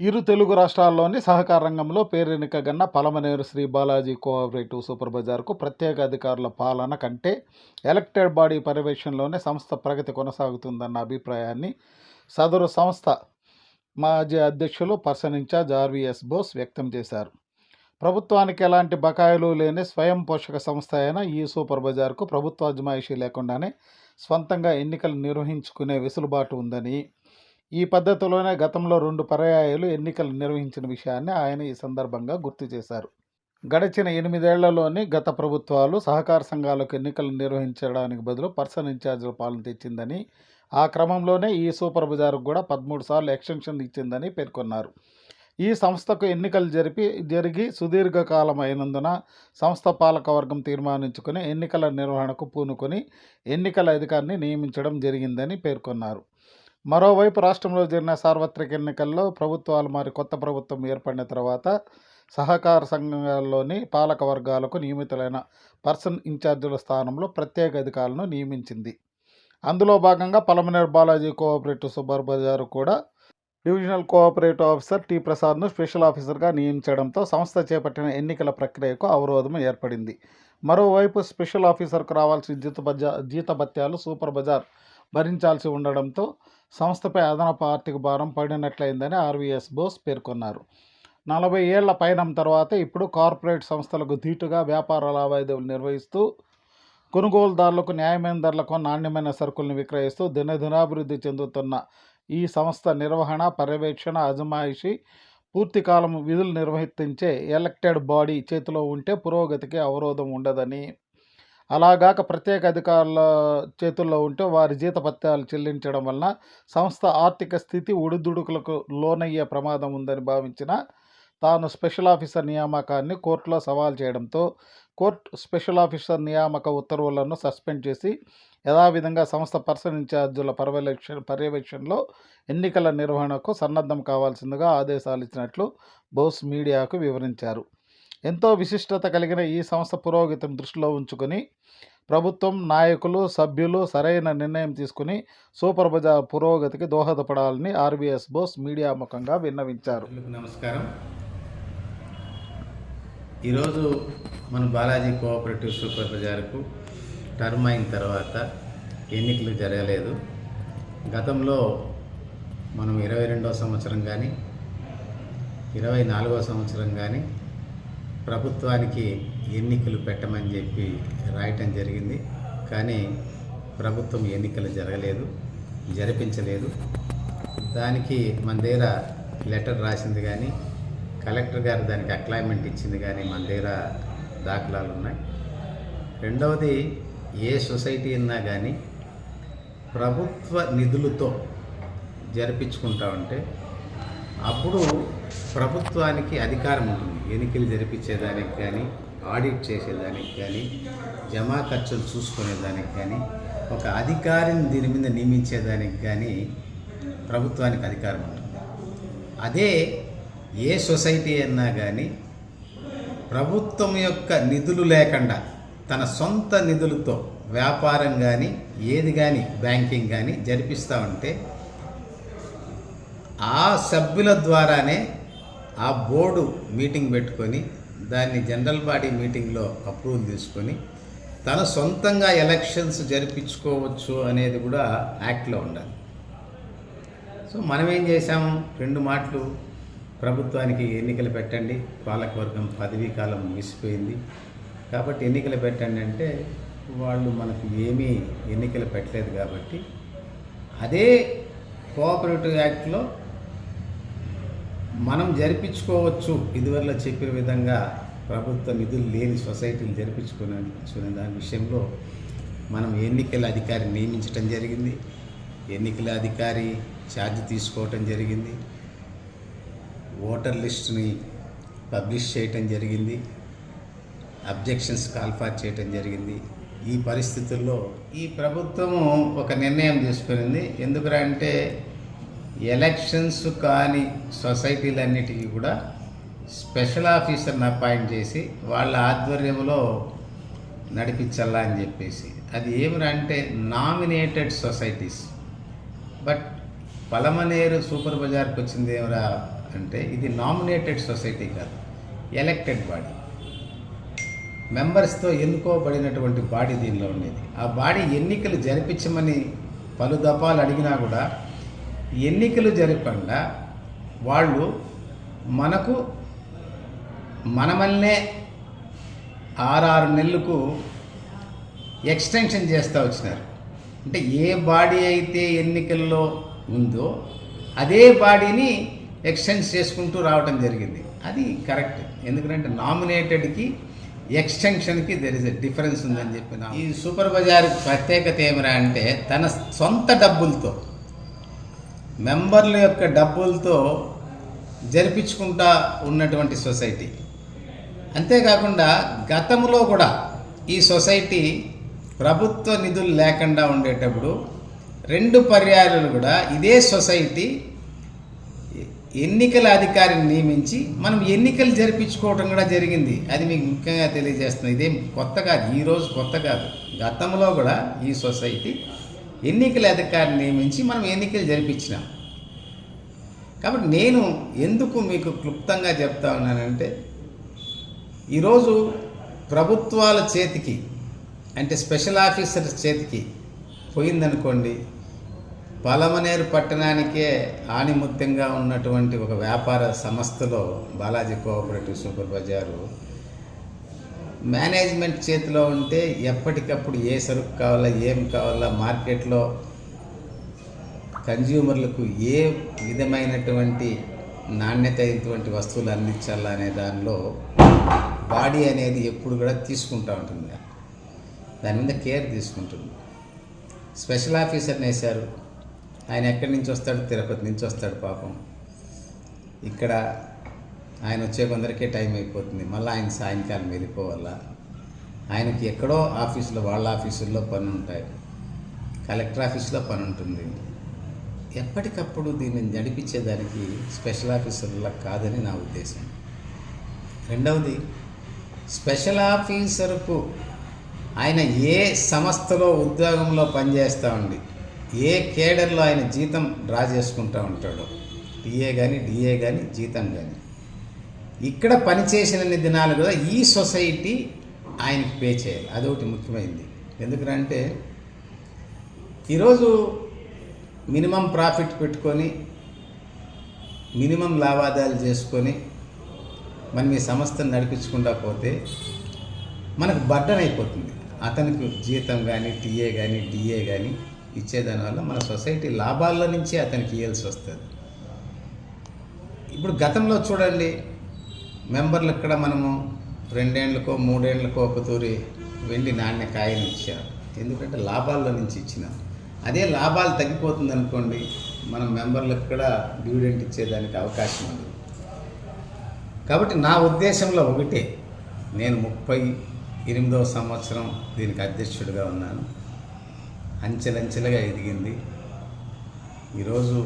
ఇరు తెలుగు రాష్ట్రాల్లోని సహకార రంగంలో పేరెన్నికగన్న పలమనేరు శ్రీ బాలాజీ కోఆపరేటివ్ సూపర్ బజార్కు ప్రత్యేక అధికారుల పాలన కంటే ఎలక్టెడ్ బాడీ పర్యవేక్షణలోనే సంస్థ ప్రగతి కొనసాగుతుందన్న అభిప్రాయాన్ని సదరు సంస్థ మాజీ అధ్యక్షులు పర్సన్ ఇన్ఛార్జ్ ఆర్వీఎస్ బోస్ వ్యక్తం చేశారు. ప్రభుత్వానికి ఎలాంటి బకాయిలు లేని స్వయం పోషక సంస్థ అయిన ఈ సూపర్ బజార్కు ప్రభుత్వ అజమాయిషీ లేకుండానే స్వంతంగా ఎన్నికలు నిర్వహించుకునే వెసులుబాటు ఉందని ఈ పద్ధతిలోనే గతంలో రెండు పర్యాయాలు ఎన్నికలు నిర్వహించిన విషయాన్ని ఆయన ఈ సందర్భంగా గుర్తు చేశారు. గడిచిన ఎనిమిదేళ్ళలోని గత ప్రభుత్వాలు సహకార సంఘాలకు ఎన్నికలు నిర్వహించడానికి బదులు పర్సన్ ఇన్ఛార్జీల పాలన తెచ్చిందని ఆ క్రమంలోనే ఈ సూపర్ బజార్కు కూడా పదమూడు సార్లు ఎక్స్టెన్షన్ ఇచ్చిందని పేర్కొన్నారు. ఈ సంస్థకు ఎన్నికలు జరిపి జరిగి సుదీర్ఘకాలం అయినందున సంస్థ పాలకవర్గం తీర్మానించుకుని ఎన్నికల నిర్వహణకు పూనుకొని ఎన్నికల అధికారిని నియమించడం జరిగిందని పేర్కొన్నారు. మరోవైపు రాష్ట్రంలో జరిగిన సార్వత్రిక ఎన్నికల్లో ప్రభుత్వాలు మారి కొత్త ప్రభుత్వం ఏర్పడిన తర్వాత సహకార సంఘాల్లోని పాలక వర్గాలకు నియమితులైన పర్సన్ ఇన్ఛార్జీల స్థానంలో ప్రత్యేక అధికారులను నియమించింది. అందులో భాగంగా పలమనేర్ బాలాజీ కోఆపరేటివ్ సూపర్ బజారు కూడా డివిజనల్ కోఆపరేటివ్ ఆఫీసర్ టి ప్రసాద్ను స్పెషల్ ఆఫీసర్గా నియమించడంతో సంస్థ చేపట్టిన ఎన్నికల ప్రక్రియకు అవరోధం ఏర్పడింది. మరోవైపు స్పెషల్ ఆఫీసర్కు రావాల్సిన జీత బజా జీతభత్యాలు సూపర్ బజార్ భరించాల్సి ఉండడంతో సంస్థపై అదనపు ఆర్థిక భారం పడినట్లయిందని ఆర్వీఎస్ బోస్ పేర్కొన్నారు. నలభై ఏళ్ళ పయనం తర్వాత ఇప్పుడు కార్పొరేట్ సంస్థలకు ధీటుగా వ్యాపార లావాదేవీలు నిర్వహిస్తూ కొనుగోలుదారులకు న్యాయమైన ధరలకు నాణ్యమైన సరుకులను విక్రయిస్తూ దినదినాభివృద్ధి చెందుతున్న ఈ సంస్థ నిర్వహణ పర్యవేక్షణ అజమాయిషి పూర్తి కాలం విధులు నిర్వహించే ఎలక్టెడ్ బాడీ చేతిలో ఉంటే పురోగతికి అవరోధం ఉండదని. అలాగాక ప్రత్యేక అధికారుల చేతుల్లో ఉంటే వారి జీతపత్యాలు చెల్లించడం వలన సంస్థ ఆర్థిక స్థితి ఒడిదుడుకులకు లోనయ్యే ప్రమాదం ఉందని భావించిన తాను స్పెషల్ ఆఫీసర్ నియామకాన్ని కోర్టులో సవాల్ చేయడంతో కోర్టు స్పెషల్ ఆఫీసర్ నియామక ఉత్తర్వులను సస్పెండ్ చేసి యథావిధంగా సంస్థ పర్సన్ ఇన్ఛార్జీల పర్యవేక్షణ పర్యవేక్షణలో ఎన్నికల నిర్వహణకు సన్నద్ధం కావాల్సిందిగా ఆదేశాలు ఇచ్చినట్లు బోస్ మీడియాకు వివరించారు. ఎంతో విశిష్టత కలిగిన ఈ సంస్థ పురోగతిని దృష్టిలో ఉంచుకొని ప్రభుత్వం నాయకులు సభ్యులు సరైన నిర్ణయం తీసుకుని సూపర్ బజార్ పురోగతికి దోహదపడాలని ఆర్బీఎస్ బోస్ మీడియా ముఖంగా విన్నవించారు. నమస్కారం. ఈరోజు మన బాలాజీ కోఆపరేటివ్ సూపర్ బజార్కు టర్మ్ అయిన తర్వాత ఎన్నికలు జరగలేదు. గతంలో మనం ఇరవై రెండవ సంవత్సరం కానీ ఇరవై నాలుగవ సంవత్సరం కానీ ప్రభుత్వానికి ఎన్నికలు పెట్టమని చెప్పి రాయటం జరిగింది. కానీ ప్రభుత్వం ఎన్నికలు జరగలేదు జరిపించలేదు. దానికి మన దగ్గర లెటర్ రాసింది కానీ కలెక్టర్ గారు దానికి అక్లైమెంట్ ఇచ్చింది కానీ మన దగ్గర దాఖలాలు ఉన్నాయి. రెండవది ఏ సొసైటీ అన్నా కానీ ప్రభుత్వ నిధులతో జరిపించుకుంటా ఉంటే అప్పుడు ప్రభుత్వానికి అధికారం ఉంటుంది. ఎన్నికలు జరిపించేదానికి కానీ ఆడిట్ చేసేదానికి కానీ జమా ఖర్చులు చూసుకునేదానికి కానీ ఒక అధికారిని దీని మీద నియమించేదానికి కానీ ప్రభుత్వానికి అధికారం ఉంటుంది. అదే ఏ సొసైటీ అన్నా కానీ ప్రభుత్వం యొక్క నిధులు లేకుండా తన సొంత నిధులతో వ్యాపారం కానీ ఏది కానీ బ్యాంకింగ్ కానీ జరిపిస్తూ ఉంటే ఆ సభ్యుల ద్వారానే ఆ బోర్డు మీటింగ్ పెట్టుకొని దాన్ని జనరల్ బాడీ మీటింగ్లో అప్రూవల్ తీసుకొని తన సొంతంగా ఎలక్షన్స్ జరిపించుకోవచ్చు అనేది కూడా యాక్ట్లో ఉండాలి. సో మనం ఏం చేసాము రెండు మాటలు. ప్రభుత్వానికి ఎన్నికలు పెట్టండి. పాలకవర్గం పదవీ కాలం ముగిసిపోయింది కాబట్టి ఎన్నికలు పెట్టండి అంటే వాళ్ళు మనకు ఏమీ ఎన్నికలు పెట్టలేదు కాబట్టి అదే కోఆపరేటివ్ యాక్ట్లో మనం జరిపించుకోవచ్చు. ఇదివరలో చెప్పిన విధంగా ప్రభుత్వ నిధులు లేని సొసైటీలు జరిపించుకునే దాని విషయంలో మనం ఎన్నికల అధికారి నియమించడం జరిగింది. ఎన్నికల అధికారి ఛార్జ్ తీసుకోవటం జరిగింది. ఓటర్ లిస్ట్ని పబ్లిష్ చేయటం జరిగింది. అబ్జెక్షన్స్ కాల్ఫార్ చేయటం జరిగింది. ఈ పరిస్థితుల్లో ఈ ప్రభుత్వము ఒక నిర్ణయం తీసుకునింది. ఎందుకురా అంటే ఎలక్షన్స్ కాని సొసైటీలన్నిటికీ కూడా స్పెషల్ ఆఫీసర్ని అపాయింట్ చేసి వాళ్ళ ఆధ్వర్యంలో నడిపించాలా అని చెప్పేసి. అది ఏమిరా అంటే nominated societies. But Palamaneru super బజార్కి వచ్చింది ఏమిరా అంటే ఇది నామినేటెడ్ సొసైటీ కాదు ఎలక్టెడ్ బాడీ. మెంబర్స్తో ఎన్నుకోబడినటువంటి బాడీ దీనిలో ఉండేది. ఆ బాడీ ఎన్నికలు జరిపించమని పలు దఫాలు అడిగినా కూడా ఎన్నికలు జరపకుండా వాళ్ళు మనకు మనమల్నే ఆరారు నెలలకు ఎక్స్టెన్షన్ చేస్తూ వచ్చినారు. అంటే ఏ బాడీ అయితే ఎన్నికల్లో ఉందో అదే బాడీని ఎక్స్టెన్స్ చేసుకుంటూ రావటం జరిగింది. అది కరెక్ట్. ఎందుకంటే నామినేటెడ్కి ఎక్స్టెన్షన్కి దెర్ ఇస్ ఎ డిఫరెన్స్ ఉందని చెప్పిన ఈ సూపర్ బజార్ ప్రత్యేకత ఏమిరా అంటే తన సొంత డబ్బులతో మెంబర్ల యొక్క డబ్బులతో జరిపించుకుంటా ఉన్నటువంటి సొసైటీ. అంతేకాకుండా గతంలో కూడా ఈ సొసైటీ ప్రభుత్వ నిధులు లేకుండా ఉండేటప్పుడు రెండు పర్యాయాలు కూడా ఇదే సొసైటీ ఎన్నికల అధికారిని నియమించి మనం ఎన్నికలు జరిపించుకోవటం కూడా జరిగింది. అది మీకు ముఖ్యంగా తెలియజేస్తుంది ఇదేం కొత్త కాదు. ఈరోజు కొత్త కాదు. గతంలో కూడా ఈ సొసైటీ ఎన్నికల అధికారిని నియమించి మనం ఎన్నికలు జరిపించినాం. కాబట్టి నేను ఎందుకు మీకు క్లుప్తంగా చెప్తా ఉన్నానంటే ఈరోజు ప్రభుత్వాల చేతికి అంటే స్పెషల్ ఆఫీసర్ చేతికి పోయిందనుకోండి పలమనేరు పట్టణానికే ఆణిముత్యంగా ఉన్నటువంటి ఒక వ్యాపార సంస్థలో బాలాజీ కోఆపరేటివ్ సూపర్ బజారు మేనేజ్మెంట్ చేతిలో ఉంటే ఎప్పటికప్పుడు ఏ సరుకు కావాలా ఏం కావాలా మార్కెట్లో కన్జ్యూమర్లకు ఏ విధమైనటువంటి నాణ్యత అయినటువంటి వస్తువులు అందించాలా అనే దానిలో బాడీ అనేది ఎప్పుడు కూడా తీసుకుంటూ ఉంటుంది. దాని మీద కేర్ తీసుకుంటుంది. స్పెషల్ ఆఫీసర్ని వేశారు. ఆయన ఎక్కడి నుంచి వస్తాడు? తిరుపతి నుంచి వస్తాడు పాపం. ఇక్కడ ఆయన వచ్చే కొందరికే టైం అయిపోతుంది. మళ్ళీ ఆయన సాయంకాలం వెళ్ళిపోవాలా? ఆయనకి ఎక్కడో ఆఫీసులో వాళ్ళ ఆఫీసుల్లో పని ఉంటాయి. కలెక్టర్ ఆఫీస్లో పని ఉంటుంది. ఎప్పటికప్పుడు దీన్ని నడిపించేదానికి స్పెషల్ ఆఫీసర్లా కాదని నా ఉద్దేశం. రెండవది స్పెషల్ ఆఫీసర్కు ఆయన ఏ సంస్థలో ఉద్యోగంలో పనిచేస్తూ ఉండి ఏ కేడర్లో ఆయన జీతం డ్రా చేసుకుంటూ ఉంటాడో? టీఏ కానీ డిఏ కానీ జీతం కానీ ఇక్కడ పనిచేసినన్ని దినాలు కూడా ఈ సొసైటీ ఆయనకి పే చేయాలి. అదొకటి ముఖ్యమైనది ఎందుకంటే ఈరోజు మినిమం ప్రాఫిట్ పెట్టుకొని మినిమం లావాదేవీలు చేసుకొని మనం ఈ సంస్థను నడిపించకుండా పోతే మనకు బడ్డన్ అయిపోతుంది. అతనికి జీతం కానీ టీఏ కానీ డిఏ కానీ ఇచ్చేదాని వల్ల మన సొసైటీ లాభాల్లో నుంచి అతనికి ఇవ్వాల్సి వస్తుంది. ఇప్పుడు గతంలో చూడండి మెంబర్లు ఇక్కడ మనము రెండేండ్లకో మూడేండ్లకో ఒక తూరి వెండి నాణ్య కాయని ఇచ్చారు. ఎందుకంటే లాభాల్లో నుంచి ఇచ్చినాం. అదే లాభాలు తగ్గిపోతుంది అనుకోండి మనం మెంబర్లకు కూడా డివిడెంట్ ఇచ్చేదానికి అవకాశం ఉంది కాబట్టి నా ఉద్దేశంలో ఒకటే నేను ముప్పై ఎనిమిదవ సంవత్సరం దీనికి అధ్యక్షుడిగా ఉన్నాను. అంచెలంచెలుగా ఎదిగింది. ఈరోజు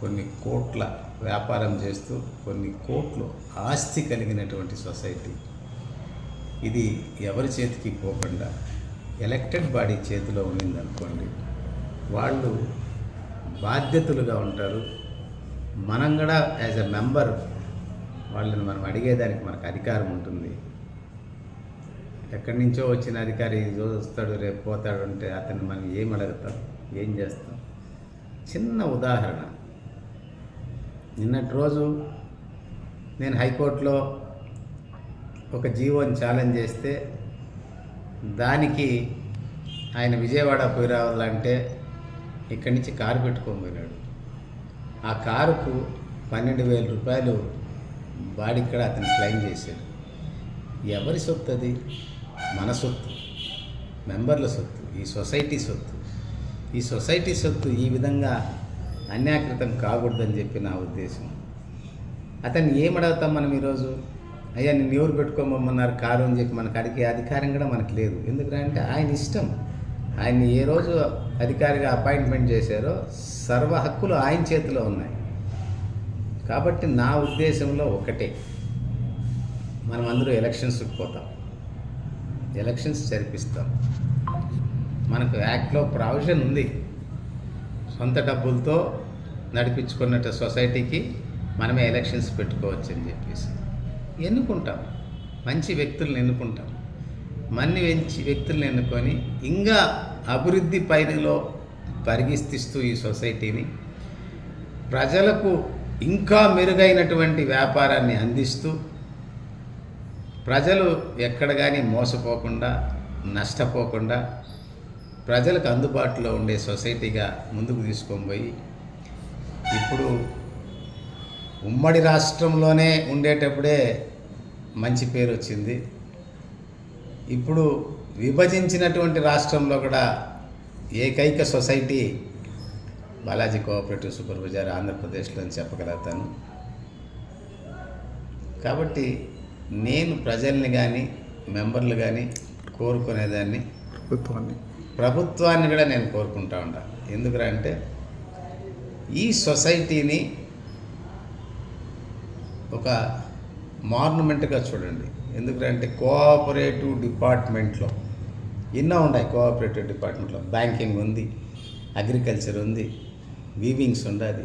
కొన్ని కోట్ల వ్యాపారం చేస్తూ కొన్ని కోట్లు ఆస్తి కలిగినటువంటి సొసైటీ. ఇది ఎవరి చేతికి పోకుండా ఎలక్టెడ్ బాడీ చేతిలో ఉండిందనుకోండి వాళ్ళు బాధ్యతలుగా ఉంటారు. మనం కూడా యాజ్ అ మెంబర్ వాళ్ళని మనం అడిగేదానికి మనకు అధికారం ఉంటుంది. ఎక్కడి నుంచో వచ్చిన అధికారి ఈరోజు వస్తాడు రేపు పోతాడు అంటే అతన్ని మనం ఏం అడుగుతాం? ఏం చేస్తాం? చిన్న ఉదాహరణ. నిన్నటి రోజు నేను హైకోర్టులో ఒక జీవోని ఛాలెంజ్ చేస్తే దానికి ఆయన విజయవాడ పోయి రావాలంటే ఇక్కడి నుంచి కారు పెట్టుకొని పోయినాడు. ఆ కారుకు పన్నెండు వేల రూపాయలు బాడిక్కడ అతను క్లెయిమ్ చేశాడు. ఎవరి సొత్తు అది మన సొత్తు మెంబర్ల సొత్తు ఈ సొసైటీ సొత్తు. ఈ సొసైటీ సొత్తు ఈ విధంగా అన్యాకృతం కాకూడదని చెప్పి నా ఉద్దేశం. అతన్ని ఏమడవుతాం మనం ఈరోజు? అయ్యా నేను ఎవరు పెట్టుకోమన్నారు కారు అని చెప్పి మనకు అడిగే అధికారం కూడా మనకు లేదు. ఎందుకంటే ఆయన ఇష్టం. ఆయన్ని ఏ రోజు అధికారిగా అపాయింట్మెంట్ చేశారో సర్వ హక్కులు ఆయన చేతిలో ఉన్నాయి. కాబట్టి నా ఉద్దేశంలో ఒకటే. మనం అందరూ ఎలక్షన్స్కి పోతాం. ఎలక్షన్స్ జరిపిస్తాం. మనకు యాక్ట్లో ప్రావిజన్ ఉంది. సొంత డబ్బులతో నడిపించుకున్నట్టు సొసైటీకి మనమే ఎలక్షన్స్ పెట్టుకోవచ్చు అని చెప్పేసి. ఎన్నుకుంటాం. మంచి వ్యక్తులను ఎన్నుకుంటాం. మన్ని మంచి వ్యక్తులను ఎన్నుకొని ఇంకా అభివృద్ధి పైనలో పరిగిస్తూ ఈ సొసైటీని ప్రజలకు ఇంకా మెరుగైనటువంటి వ్యాపారాన్ని అందిస్తూ ప్రజలు ఎక్కడ కానీ మోసపోకుండా నష్టపోకుండా ప్రజలకు అందుబాటులో ఉండే సొసైటీగా ముందుకు తీసుకొని పోయి ఇప్పుడు ఉమ్మడి రాష్ట్రంలోనే ఉండేటప్పుడే మంచి పేరు వచ్చింది. ఇప్పుడు విభజించినటువంటి రాష్ట్రంలో కూడా ఏకైక సొసైటీ బాలాజీ కోఆపరేటివ్ సూపర్ బజార్ ఆంధ్రప్రదేశ్లో అని చెప్పగలుగుతాను. కాబట్టి నేను ప్రజల్ని కానీ మెంబర్లు కానీ కోరుకునేదాన్ని ప్రభుత్వాన్ని. ప్రభుత్వాన్ని కూడా నేను కోరుకుంటా ఉంటా ఎందుకురా అంటే ఈ సొసైటీని ఒక మార్నమెంట్గా చూడండి. ఎందుకంటే కోఆపరేటివ్ డిపార్ట్మెంట్లో ఎన్నో ఉన్నాయి కోఆపరేటివ్ డిపార్ట్మెంట్లో. బ్యాంకింగ్ ఉంది అగ్రికల్చర్ ఉంది వీవింగ్స్ ఉండాలి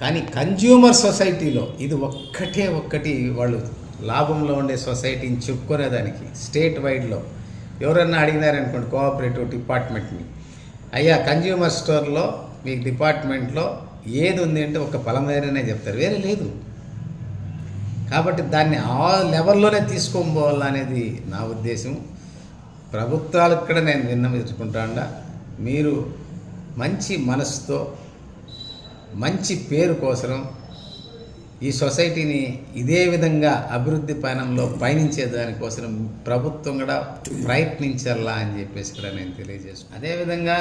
కానీ కన్జ్యూమర్ సొసైటీలో ఇది ఒక్కటే ఒక్కటి వాళ్ళు లాభంలో ఉండే సొసైటీని చెప్పుకునేదానికి స్టేట్ వైడ్లో. ఎవరన్నా అడిగినారనుకోండి కోఆపరేటివ్ డిపార్ట్మెంట్ని. అయ్యా కన్జ్యూమర్ స్టోర్లో మీ డిపార్ట్మెంట్లో ఏది ఉంది అంటే ఒక పలమేరనే చెప్తారు. వేరే లేదు. కాబట్టి దాన్ని ఆ లెవెల్లోనే తీసుకొని పోవాలనేది నా ఉద్దేశం. ప్రభుత్వాలకు కూడా నేను విన్నవించుకుంటాడా మీరు మంచి మనసుతో మంచి పేరు కోసం ఈ సొసైటీని ఇదే విధంగా అభివృద్ధి పయనంలో పయనించే దానికోసం ప్రభుత్వం కూడా ప్రయత్నించాలా అని చెప్పేసి కూడా నేను తెలియజేస్తున్నాను అదేవిధంగా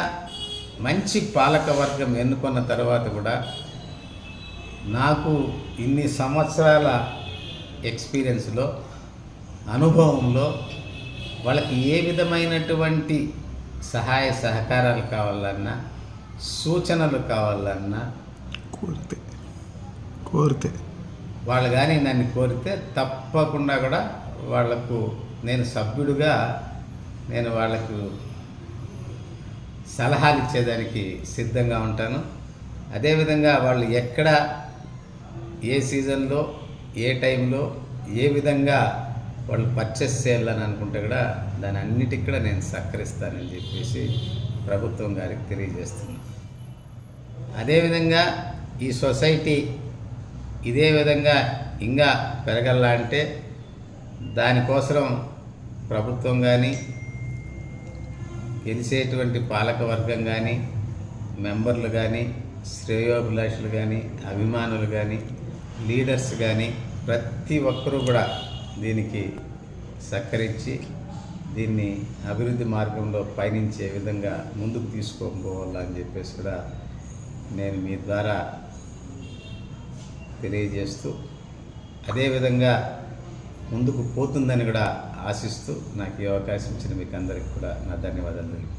మంచి పాలక వర్గం ఎన్నుకున్న తర్వాత కూడా నాకు ఇన్ని సంవత్సరాల ఎక్స్పీరియన్స్లో అనుభవంలో వాళ్ళకి ఏ విధమైనటువంటి సహాయ సహకారాలు కావాలన్నా సూచనలు కావాలన్నా కోరితే కోరితే. వాళ్ళు కానీ నన్ను కోరితే తప్పకుండా కూడా వాళ్ళకు నేను సభ్యుడిగా నేను వాళ్ళకు సలహాలు ఇచ్చేదానికి సిద్ధంగా ఉంటాను. అదేవిధంగా వాళ్ళు ఎక్కడ ఏ సీజన్లో ఏ టైంలో ఏ విధంగా వాళ్ళు పర్చేస్ చేయాలని అనుకుంటే కూడా దాని అన్నిటికి కూడా నేను సహకరిస్తానని చెప్పేసి ప్రభుత్వం గారికి తెలియజేస్తున్నాను. అదేవిధంగా ఈ సొసైటీ ఇదే విధంగా ఇంకా పెరగల్లా అంటే దానికోసం ప్రభుత్వం కానీ గెలిచేటువంటి పాలకవర్గం కానీ మెంబర్లు కానీ శ్రేయోభిలాషులు కానీ అభిమానులు కానీ లీడర్స్ కానీ ప్రతి ఒక్కరూ కూడా దీనికి సహకరించి దీన్ని అభివృద్ధి మార్గంలో పయనించే విధంగా ముందుకు తీసుకోకపోవాలని చెప్పేసి కూడా నేను మీ ద్వారా తెలియజేస్తూ అదేవిధంగా ముందుకు పోతుందని కూడా ఆశిస్తూ నాకు ఈ అవకాశం ఇచ్చిన మీకు అందరికీ కూడా నా ధన్యవాదాలు. తెలుపుకుంటున్నాను